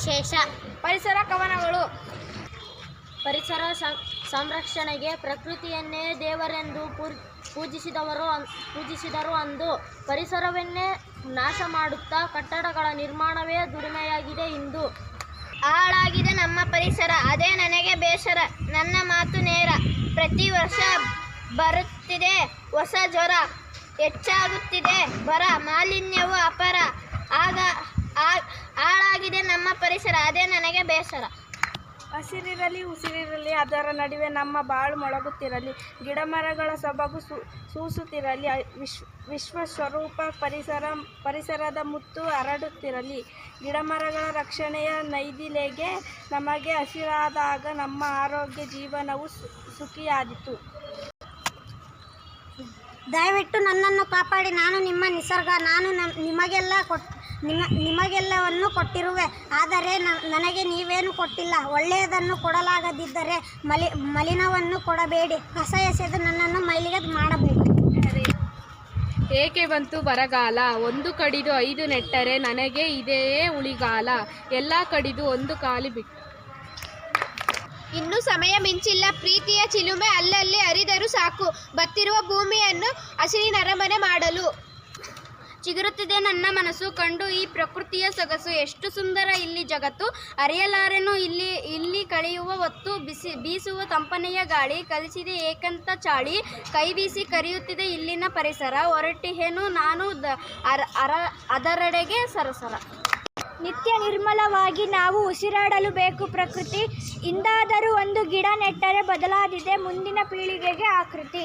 ವಿಶೇಷ ಪರಿಸರ ಕವನಗಳು. ಪರಿಸರ ಸಂರಕ್ಷಣೆಗೆ ಪ್ರಕೃತಿಯನ್ನೇ ದೇವರೆಂದು ಪೂಜಿಸಿದವರು ಪೂಜಿಸಿದರು ಅಂದು ಪರಿಸರವನ್ನೇ ನಾಶ ಮಾಡುತ್ತಾ ಕಟ್ಟಡಗಳ ನಿರ್ಮಾಣವೇ ದುಡಿಮೆಯಾಗಿದೆ ಇಂದು. ಹಾಳಾಗಿದೆ ನಮ್ಮ ಪರಿಸರ, ಅದೇ ನನಗೆ ಬೇಸರ, ನನ್ನ ಮಾತು ನೇರ. ಪ್ರತಿ ವರ್ಷ ಬರುತ್ತಿದೆ ಹೊಸ ಜ್ವರ, ಹೆಚ್ಚಾಗುತ್ತಿದೆ ಬರ, ಮಾಲಿನ್ಯವು ಅಪರ. ಆಗ ಹಾಳಾಗಿದೆ ನಮ್ಮ ಪರಿಸರ ಅದೇ ನನಗೆ ಬೇಸರ. ಹಸಿರಿರಲಿ ಉಸಿರಿರಲಿ ಅದರ ನಡುವೆ ನಮ್ಮ ಬಾಳು ಮೊಳಗುತ್ತಿರಲಿ ಗಿಡಮರಗಳ ಸೊಬಗು ಸು ಸೂಸುತ್ತಿರಲಿ ವಿಶ್ವ ವಿಶ್ವ ಸ್ವರೂಪ ಪರಿಸರ ಪರಿಸರದ ಮುತ್ತು ಹರಡುತ್ತಿರಲಿ. ಗಿಡಮರಗಳ ರಕ್ಷಣೆಯ ನೈದಿಲೆಗೆ ನಮಗೆ ಹಸಿರಾದಾಗ ನಮ್ಮ ಆರೋಗ್ಯ ಜೀವನವು ಸುಖಿಯಾದಿತು. ದಯವಿಟ್ಟು ನನ್ನನ್ನು ಕಾಪಾಡಿ ನಾನು ನಿಮ್ಮ ನಿಸರ್ಗ ನಾನು ನಮ್- ನಿಮಗೆಲ್ಲ ಕೊಟ್ ನಿಮ ನಿಮಗೆಲ್ಲವನ್ನು ಕೊಟ್ಟಿರುವೆ. ಆದರೆ ನನಗೆ ನೀವೇನು ಕೊಟ್ಟಿಲ್ಲ. ಒಳ್ಳೆಯದನ್ನು ಕೊಡಲಾಗದಿದ್ದರೆ ಮಲಿ ಮಲಿನವನ್ನು ಕೊಡಬೇಡಿ. ಕಸ ಎಸೆದು ನನ್ನನ್ನು ಮೈಲಿಗೆ ಮಾಡಬೇಡಿ. ಏಕೆ ಬಂತು ಬರಗಾಲ? ಒಂದು ಕಡಿದು ಐದು ನೆಟ್ಟರೆ ನನಗೆ ಇದೇ ಉಳಿಗಾಲ. ಎಲ್ಲ ಕಡಿದು ಒಂದು ಕಾಲು ಬಿಟ್ಟು. ಇನ್ನು ಸಮಯ ಮಿಂಚಿಲ್ಲ. ಪ್ರೀತಿಯ ಚಿಲುಮೆ ಅಲ್ಲಲ್ಲಿ ಅರಿದರೂ ಸಾಕು. ಬತ್ತಿರುವ ಭೂಮಿಯನ್ನು ಹಸಿರಿನರಮನೆ ಮಾಡಲು. ಚಿಗುರುತ್ತಿದೆ ನನ್ನ ಮನಸ್ಸು. ಕಂಡು ಈ ಪ್ರಕೃತಿಯ ಸೊಗಸು ಎಷ್ಟು ಸುಂದರ ಇಲ್ಲಿ ಜಗತ್ತು. ಅರಿಯಲಾರೆನು ಇಲ್ಲಿ ಇಲ್ಲಿ ಕಳೆಯುವ ಹೊತ್ತು ಬಿಸಿ, ಬೀಸುವ ತಂಪನೆಯ ಗಾಳಿ ಕಲಿಸಿದೆ ಏಕಂತ ಚಾಳಿ. ಕೈ ಬೀಸಿ ಕರೆಯುತ್ತಿದೆ ಇಲ್ಲಿನ ಪರಿಸರ. ಹೊರಟಿಹೇನು ನಾನು ದ, ಅರ ಅರ, ಅದರೆಡೆಗೆ ಸರಸರ. ನಿತ್ಯ ನಿರ್ಮಲವಾಗಿ ನಾವು ಉಸಿರಾಡಲು ಬೇಕು ಪ್ರಕೃತಿ. ಇಂದಾದರೂ ಒಂದು ಗಿಡ ನೆಟ್ಟರೆ ಬದಲಾದಿದೆ ಮುಂದಿನ ಪೀಳಿಗೆಗೆ ಆಕೃತಿ.